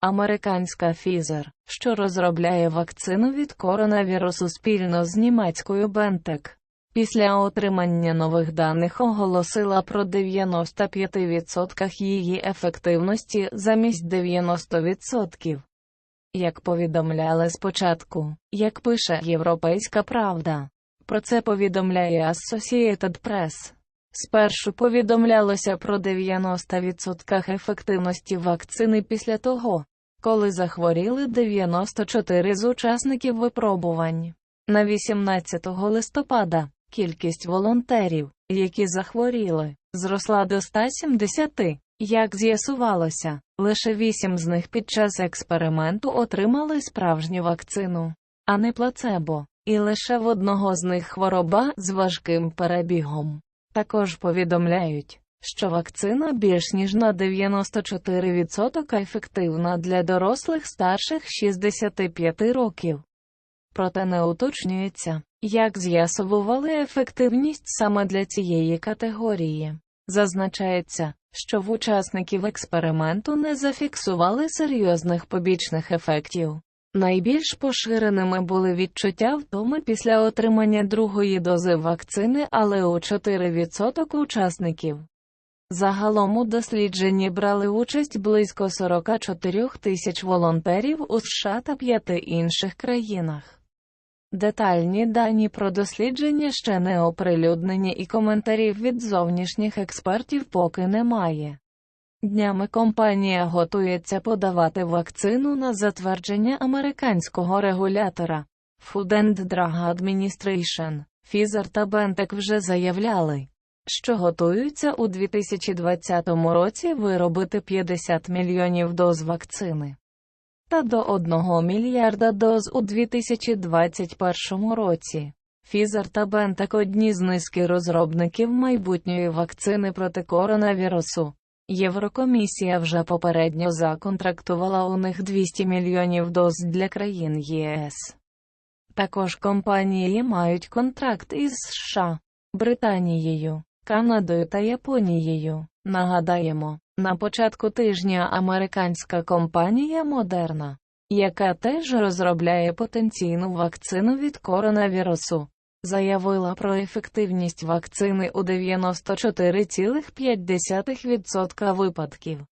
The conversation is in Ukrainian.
Американська Pfizer, що розробляє вакцину від коронавірусу спільно з німецькою BioNTech, після отримання нових даних оголосила про 95% її ефективності замість 90%. Як повідомляли спочатку, як пише Європейська Правда, про це повідомляє Associated Press. Спершу повідомлялося про 90% ефективності вакцини після того, коли захворіли 94 з учасників випробувань. На 18 листопада кількість волонтерів, які захворіли, зросла до 170. Як з'ясувалося, лише 8 з них під час експерименту отримали справжню вакцину, а не плацебо, і лише в одного з них хвороба з важким перебігом. Також повідомляють, що вакцина більш ніж на 94% ефективна для дорослих старших 65 років. Проте не уточнюється, як з'ясовували ефективність саме для цієї категорії. Зазначається, що в учасників експерименту не зафіксували серйозних побічних ефектів. Найбільш поширеними були відчуття втоми після отримання другої дози вакцини, але у 4% учасників. Загалом у дослідженні брали участь близько 44 тисяч волонтерів у США та п'яти інших країнах. Детальні дані про дослідження ще не оприлюднені і коментарів від зовнішніх експертів поки немає. Днями компанія готується подавати вакцину на затвердження американського регулятора Food and Drug Administration. Pfizer та BioNTech вже заявляли, що готуються у 2020 році виробити 50 мільйонів доз вакцини та до 1 мільярда доз у 2021 році. Pfizer та BioNTech – одні з низки розробників майбутньої вакцини проти коронавірусу. Єврокомісія вже попередньо законтрактувала у них 200 мільйонів доз для країн ЄС. Також компанії мають контракт із США, Британією, Канадою та Японією. Нагадаємо, на початку тижня американська компанія Moderna, яка теж розробляє потенційну вакцину від коронавірусу, заявила про ефективність вакцини у 94,5% випадків.